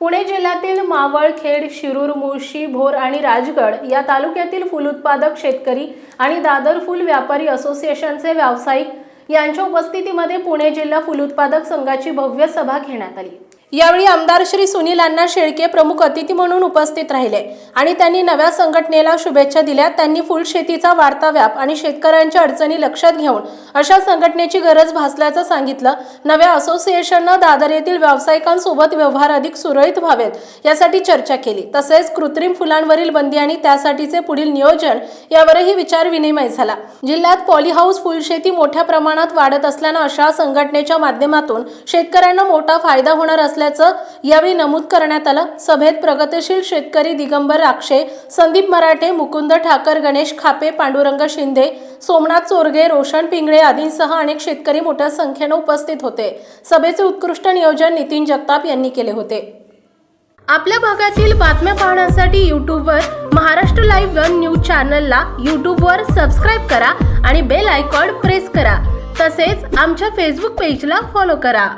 पुणे जिल्ह्यातील मावळ खेड शिरूर मुळशी भोर आणि राजगड या तालुक्यातील फूल उत्पादक शेतकरी आणि दादर फुल व्यापारी असोसिएशनचे व्यावसायिक यांच्या उपस्थितीमध्ये पुणे जिल्हा फूल उत्पादक संघाची भव्य सभा घेण्यात आली. यावेळी आमदार श्री सुनील अण्णा शेळके प्रमुख अतिथी म्हणून उपस्थित राहिले आणि त्यांनी नव्या संघटनेला शुभेच्छा दिल्या. त्यांनी फुल शेतीचा वाढता व्याप आणि शेतकऱ्यांच्या अडचणी लक्षात घेऊन अशा संघटनेची गरज भासल्याचं सांगितलं. नव्या असोसिएशननं दादर येथील व्यावसायिकांसोबत व्यवहार अधिक सुरळीत व्हावेत यासाठी चर्चा केली. तसेच कृत्रिम फुलांवरील बंदी आणि त्यासाठीचे पुढील नियोजन यावरही विचार विनिमय झाला. जिल्ह्यात पॉलीहाऊस फुलशेती मोठ्या प्रमाणात वाढत असल्यानं अशा संघटनेच्या माध्यमातून शेतकऱ्यांना मोठा फायदा होणार असल्याचं यावेळी नमूद करण्यात आलं. सभेत प्रगतीशील शेतकरी दिगंबर राक्षे संदीप मराठे मुकुंद ठाकर गणेश खापे पांडुरंग शिंदे सोमनाथ चोरगे रोशन पिंगळे आदींसह अनेक शेतकरी मोठ्या संख्येनं उपस्थित होते. सभेचे उत्कृष्ट नियोजन नितीन जगताप यांनी केले होते. आपल्या भागातील बातम्या पाहण्यासाठी यूट्यूबवर महाराष्ट्र लाईव्ह वन न्यूज चॅनलला यूट्यूबवर सबस्क्राईब करा आणि बेल आयकॉन प्रेस करा. तसेच आमच्या फेसबुक पेजला फॉलो करा.